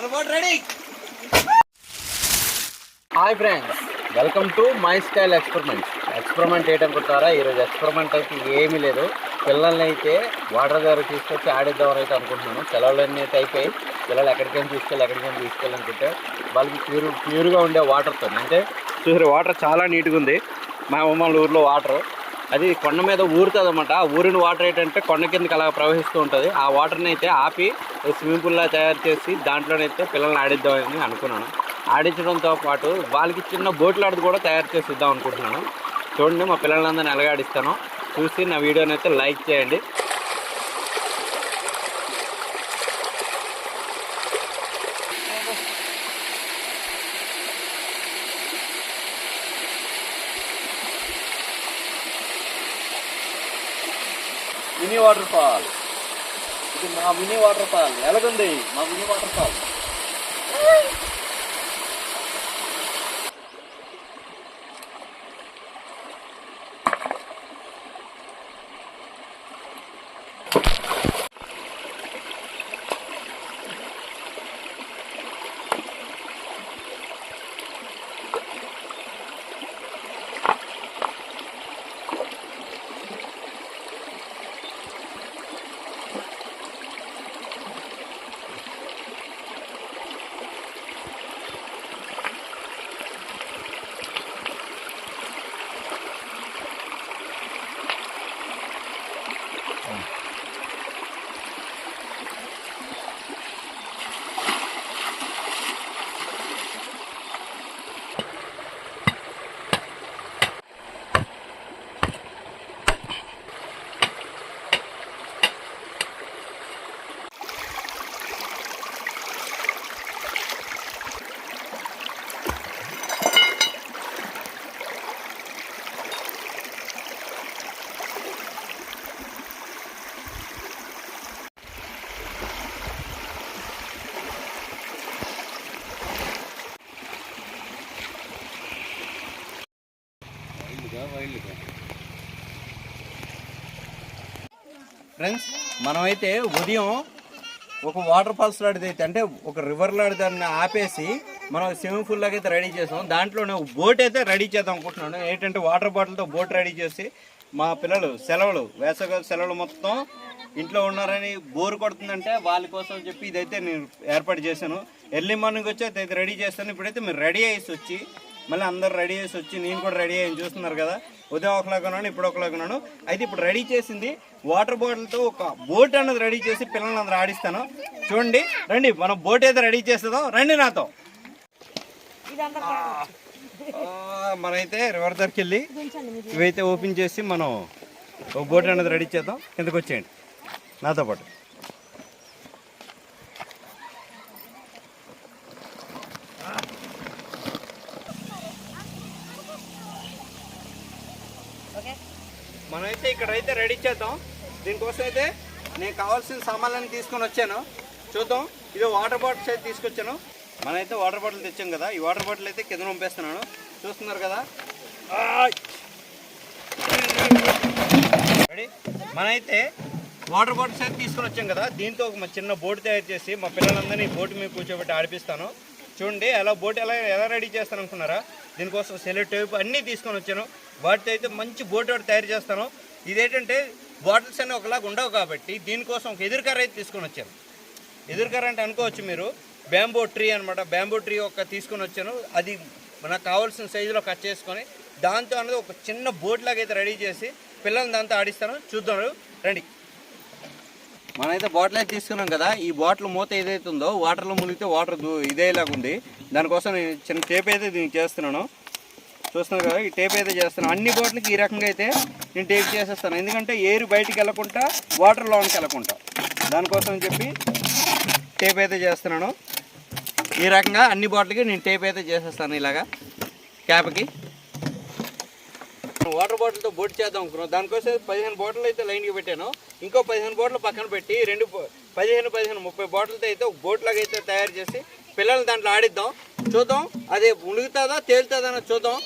మన boat ready hi friends welcome to my style experiment experiment ఏంటనుకుంటారా ఈరోజు experiment అయితే ఏమీ లేదు. పిల్లల్ని అయితే వాటర్ దగ్గర తీసుకొచ్చి ఆడిద్దామని అయితే అనుకుంటున్నాను. సెలవులన్నీ అయితే అయిపోయి పిల్లలు ఎక్కడికైనా తీసుకెళ్ళి ఎక్కడికైనా తీసుకెళ్ళాలనుకుంటే వాళ్ళకి ప్యూర్ ప్యూర్గా ఉండే వాటర్తో అంటే చూసారు వాటర్ చాలా నీట్గా ఉంది. మా అమ్మమ్మ ఊర్లో వాటర్ అది కొండ మీద ఊరుతుంది అనమాట ఆ ఊరిన వాటర్ ఏంటంటే కొండ కిందకి అలా ప్రవహిస్తూ ఉంటుంది. ఆ వాటర్ని అయితే ఆపి స్విమ్మింగ్ పూల్లా తయారు చేసి దాంట్లోనైతే పిల్లల్ని ఆడిద్దామని అనుకున్నాను. ఆడించడంతో పాటు వాళ్ళకి చిన్న బోట్లు ఆడిది కూడా తయారు చేసి ఇద్దాం అనుకుంటున్నాను. చూడండి మా పిల్లలందరినీ ఎలాగాడిస్తాను చూసి నా వీడియోని అయితే లైక్ చేయండి. Mini waterfall. ఇది మా మినీ వాటర్ ఫాల్. ఎలాగుంది? మా మినీ వాటర్ ఫాల్. ఫ్రెండ్స్ మనమైతే ఉదయం ఒక వాటర్ ఫాల్స్ లాంటిదైతే అంటే ఒక రివర్ లాంటి దాన్ని ఆపేసి మనం స్విమ్మింగ్ పూల్ లాగా అయితే రెడీ చేసాం. దాంట్లోనే బోట్ అయితే రెడీ చేద్దాం అనుకుంటున్నాను. ఏంటంటే వాటర్ బాటిల్తో బోట్ రెడీ చేసి మా పిల్లలు సెలవులు వేసవి సెలవులు మొత్తం ఇంట్లో ఉన్నారని బోర్ కొడుతుందంటే వాళ్ళ కోసం చెప్పి ఇదైతే నేను ఏర్పాటు చేశాను. ఎర్లీ మార్నింగ్ వచ్చి అయితే రెడీ చేస్తాను. ఇప్పుడైతే మీరు రెడీ అయ్యేసి వచ్చి మళ్ళీ అందరు రెడీ చేసి వచ్చి నేను కూడా రెడీ అయ్యి చూస్తున్నారు కదా. ఉదయం ఒకలాగా ఉన్నాను ఇప్పుడు ఒకలాగా ఉన్నాను. అయితే ఇప్పుడు రెడీ చేసింది వాటర్ బాటిల్తో ఒక బోట్ అన్నది రెడీ చేసి పిల్లల్ని అందరూ ఆడిస్తాను. చూడండి రండి మనం బోట్ అయితే రెడీ చేస్తుందో రండి నాతో. మనమైతే రివర్ దగ్గరికి వెళ్ళి ఇవైతే ఓపెన్ చేసి మనం ఒక బోట్ అనేది రెడీ చేద్దాం. కిందకు వచ్చేయండి. నాతో పాటు. మనమైతే ఇక్కడైతే రెడీ చేద్దాం. దీనికోసం అయితే నేను కావాల్సిన సామాన్లన్నీ తీసుకొని వచ్చాను. చూద్దాం. ఇది వాటర్ బాటిల్స్ అయితే తీసుకొచ్చాను. మనమైతే వాటర్ బాటిల్ తెచ్చాం కదా. ఈ వాటర్ బాటిల్ అయితే కింద పంపేస్తున్నాను చూస్తున్నారు కదా? మనైతే రెడీ వాటర్ బాటిల్స్ అయితే తీసుకొని వచ్చాం కదా. దీంతో ఒక చిన్న బోట్ తయారు చేసి మా పిల్లలందరినీ బోట్ మీద కూర్చోబెట్టి ఆడిపిస్తాను. చూడండి ఎలా బోట్ ఎలా ఎలా రెడీ చేస్తాను అనుకున్నారా? దీనికోసం సెలో టేప్ అన్నీ తీసుకొని వచ్చాను. వాటితో అయితే మంచి బోట్ ఒకటి తయారు చేస్తాను. ఇదేంటంటే బాటిల్స్ అన్నీ ఒకలాగా ఉండవు కాబట్టి దీనికోసం ఒక ఎదురుకర్ర అయితే తీసుకొని వచ్చాను. ఎదురుకర్ర అంటే అనుకోవచ్చు మీరు. బ్యాంబో ట్రీ అనమాట బ్యాంబో ట్రీ ఒక తీసుకొని వచ్చాను. అది మనకు కావాల్సిన సైజులో కట్ చేసుకొని దాంతో అనేది ఒక చిన్న బోట్ లాగా అయితే రెడీ చేసి పిల్లల్ని దాంతో ఆడిస్తాను. చూద్దాం. రండి. మనమైతే బాటిల్ అయితే తీసుకున్నాం కదా. ఈ బాటిల్ మూత ఏదైతే ఉందో వాటర్లో మునిగితే వాటర్ ఇదేలాగా ఉంది దానికోసం నేను చిన్న టేప్ అయితే దీనికి చేస్తున్నాను. చూస్తున్నారు కదా ఈ టేప్ అయితే చేస్తున్నాను అన్ని బాటిల్కి ఈ రకంగా అయితే నేను టేప్ చేసేస్తాను. ఎందుకంటే ఎయిర్ బయటికి వెళ్ళకుండా వాటర్ లోనికి వెళ్ళకుండా. దానికోసం చెప్పి టేప్ అయితే చేస్తున్నాను. ఈ రకంగా అన్ని బాటిల్కి నేను టేప్ అయితే చేసేస్తాను ఇలాగా క్యాప్కి. వాటర్ బాటిల్తో బోట్ చేద్దాం అనుకున్నాం. దానికోసం పదిహేను బాటిల్ అయితే లైన్కి పెట్టాను. ఇంకో పదిహేను బాటిల్ పక్కన పెట్టి రెండు పదిహేను పదిహేను ముప్పై బాటిల్తో అయితే ఒక బోట్ లాగా అయితే తయారు చేసి పిల్లలు దాంట్లో ఆడిద్దాం. చూద్దాం. అది మునుగుతుందా తేలుతుందా చూద్దాం.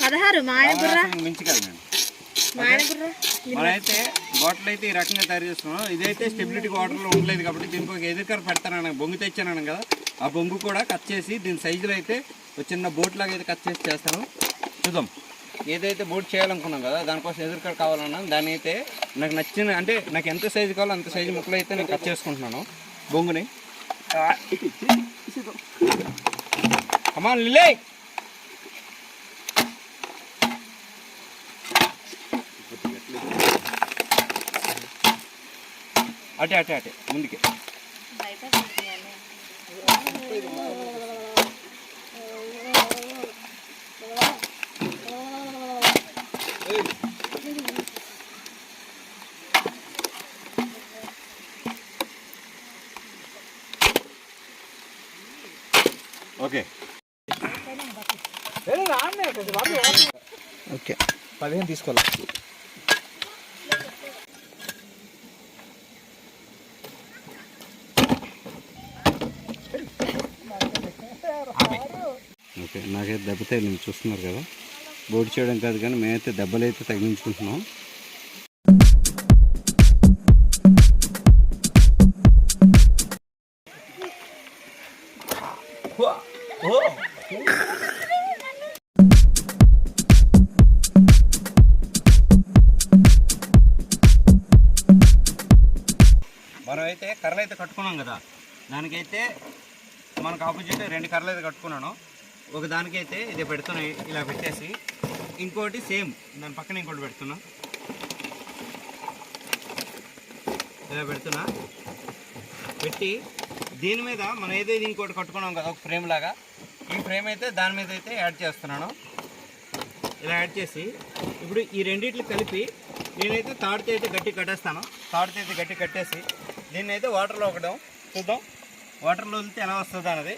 పదహారు మనైతే బాటిల్ అయితే ఈ రకంగా తయారు చేస్తున్నాం. ఇదైతే స్టెబిలిటీ వాటర్లో ఉండలేదు కాబట్టి దీనికి ఒక ఎదుర్కర పెడతాను బొంగి తెచ్చాను కదా. ఆ బొంగు కూడా కట్ చేసి దీని సైజులో అయితే ఒక చిన్న బోట్ లాగా అయితే కట్ చేసి చేస్తాను. చూద్దాం. ఏదైతే బోట్ చేయాలనుకున్నాం కదా దానికోసం ఎదురుకాడ కావాలన్నా దాన్ని అయితే నాకు నచ్చిన అంటే నాకు ఎంత సైజు కావాలో అంత సైజు ముక్కలు అయితే నేను కట్ చేసుకుంటున్నాను. బొంగుని. అమ్మా లిలే అటే అటే అటే ముందుకే ఓకే ఓకే. పదిహేను తీసుకోవాలి? ఓకే నాకైతే దెబ్బతే నేను చూస్తున్నారు కదా. బోర్డు చేయడం కాదు కానీ మేమైతే దెబ్బలు అయితే తగిలించుకుంటున్నాం మనం అయితే కర్రలు అయితే కట్టుకున్నాం కదా దానికైతే మనకు ఆపోజిట్ రెండు కర్రలు అయితే కట్టుకున్నాను. ఒక దానికైతే ఇది పెడుతున్నా ఇలా పెట్టేసి ఇంకోటి సేమ్ దాని పక్కన ఇంకోటి పెడుతున్నా. ఇలా పెడుతున్నా. పెట్టి దీని మీద మనం ఏదైతే ఇంకోటి కట్టుకున్నాం కదా ఒక ఫ్రేమ్ లాగా ఈ ఫ్రేమ్ అయితే దాని మీద అయితే యాడ్ చేస్తున్నాను. ఇలా యాడ్ చేసి ఇప్పుడు ఈ రెండిట్లు కలిపి నేనైతే తాడుతో అయితే గట్టి కట్టేస్తాను. తాడుతో అయితే గట్టి కట్టేసి దీన్ని అయితే వాటర్లో ఒకడం. చూద్దాం. వాటర్లో వెళ్తే ఎలా వస్తుంది అన్నది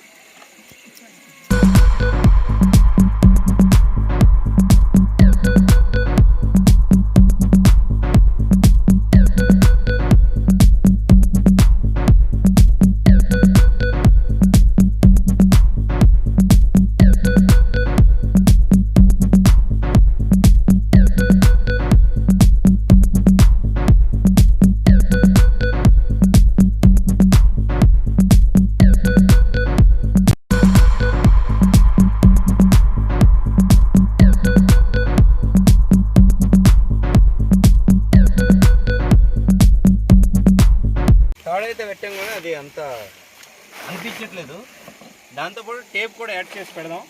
దాంతోపాటు టేప్ కూడా యాడ్ చేసి పెడదాం.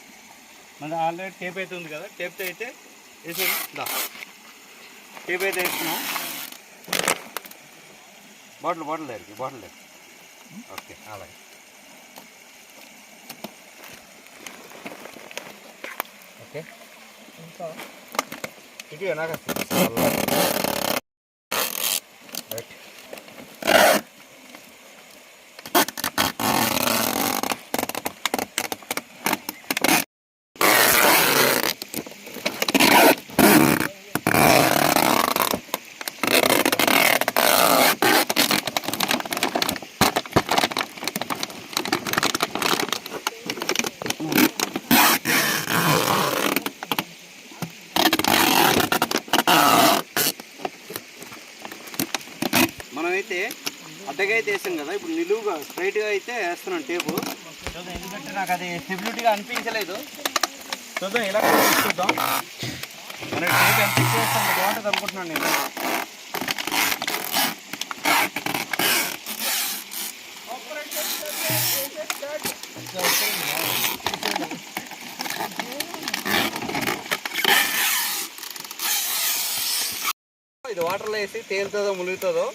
మన ఆల్రెడీ టేప్ అయితే ఉంది కదా టేప్తో అయితే వేసి దా. టేప్ అయితే వేస్తున్నాం. బాటిల్ బాటిల్ దగ్గరికి బాటిల్ దగ్గర ఓకే అలాగే. ఓకే. ఇటు నాకు రైట్ మనమైతే వేస్తాం కదా. ఇప్పుడు నిలువుగా స్ట్రైట్గా అయితే వేస్తున్నాం టేపు. చూద్దాం ఎందుకంటే నాకు అది స్టెబిలిటీగా అనిపించలేదు. చూద్దాం ఇలా చూద్దాం. మన టేప్ ఎంత చేస్తాం బాగుంటుంది అనుకుంటున్నాను నేను. ఇది వాటర్లో వేసి తేలుతుందో ములుగుతుందో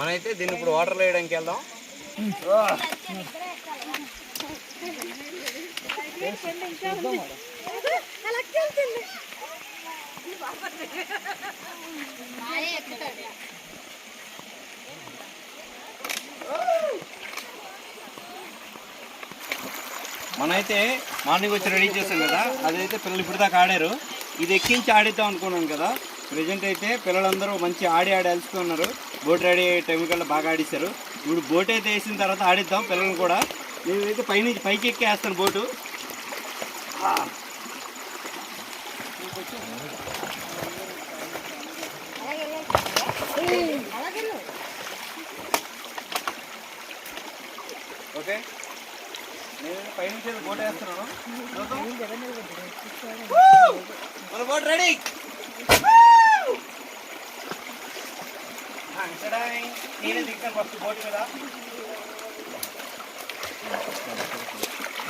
మనమైతే దీన్ని ఇప్పుడు వాటర్లో వేయడానికి వెళ్దాం. మనమైతే మార్నింగ్ వచ్చి రెడీ చేసాం కదా అదైతే పిల్లలు ఇప్పుడు దాకా ఆడారు. ఇది ఎక్కించి ఆడిద్దాం అనుకున్నాం కదా. ప్రజెంట్ అయితే పిల్లలందరూ మంచి ఆడి ఆడి అలసిపోయి బోట్ రెడీ అయ్యే టైం కల్లా బాగా ఆడిస్తారు. ఇప్పుడు బోట్ అయితే వేసిన తర్వాత ఆడిద్దాం పిల్లలు కూడా. నేనైతే పైనుంచి పైకి ఎక్కి వేస్తాను బోటు. ఓకే. నేను పైనుంచి బోట్ వేస్తున్నాను. మన బోట్ రెడీ. నేనే దిగుతాను ఫస్ట్ బోట్ మీద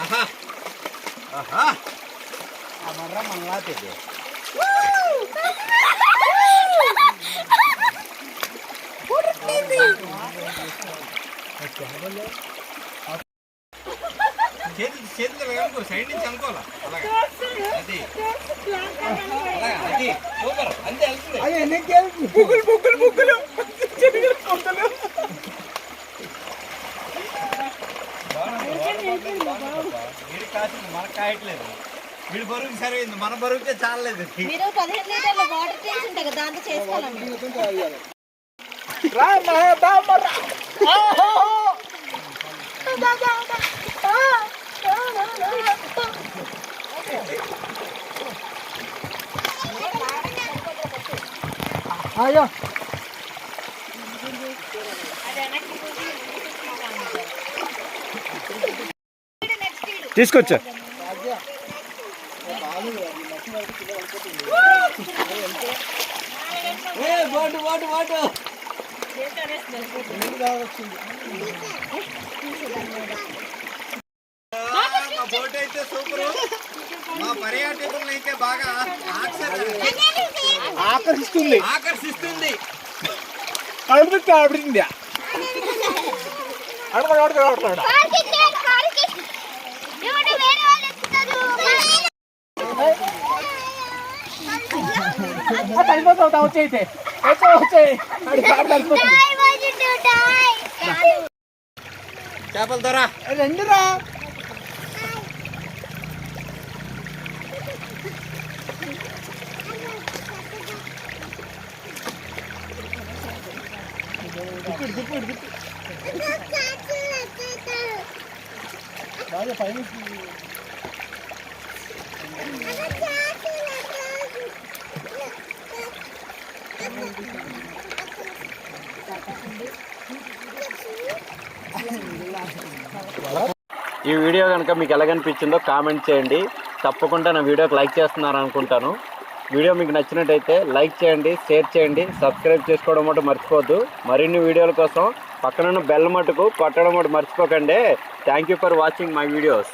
ఆహా ఆహా ఆ మర్ర మన లాతేది చేతి చేతులు అనుకో సైడ్ నుంచి అనుకోవాలా అలాగే అది అలాగే అది సూపర్ అంతే వెళ్తుంది బుగ్గులు బుగ్గులు బుగ్గులు వీడి కాసింది మనకు కాయట్లేదు వీడి బరువుకి సరైంది మన బరువుకే చాలలేదు. మీరు పదిహేను లీటర్ల వాటర్ ట్యాంక్స్ ఉంటాయి కదా దాంతో చేసుకోవాలండి. రా మహా మర్రా అయ్యో. తీసుకొచ్చా? ఏ, బోటు బోటు బోటు ఆ, మా బోట్ అయితే సూపర్ మా పర్యాటకులను అయితే బాగా ఆకర్ష- ఆకర్షిస్తుంది ఆకర్షిస్తుంది కడుపుకి ఆడుతుంది అడగ అడగ అడగ కలిపోతావు వచ్చేయితే వచ్చే వచ్చేయి అడి కాడు కలిపోతుంది చేపల ధర రెండురా బాగా పైన ఈ వీడియో కనుక మీకు ఎలాగనిపించిందో కామెంట్ చేయండి. తప్పకుండా నా వీడియోకి లైక్ చేస్తున్నారు అనుకుంటాను. వీడియో మీకు నచ్చినట్టయితే లైక్ చేయండి షేర్ చేయండి సబ్స్క్రైబ్ చేసుకోవడం మటు మర్చిపోవద్దు. మరిన్ని వీడియోల కోసం పక్కనున్న బెల్ మటుకు కొట్టడం మటు మర్చిపోకండి. Thank you for watching my videos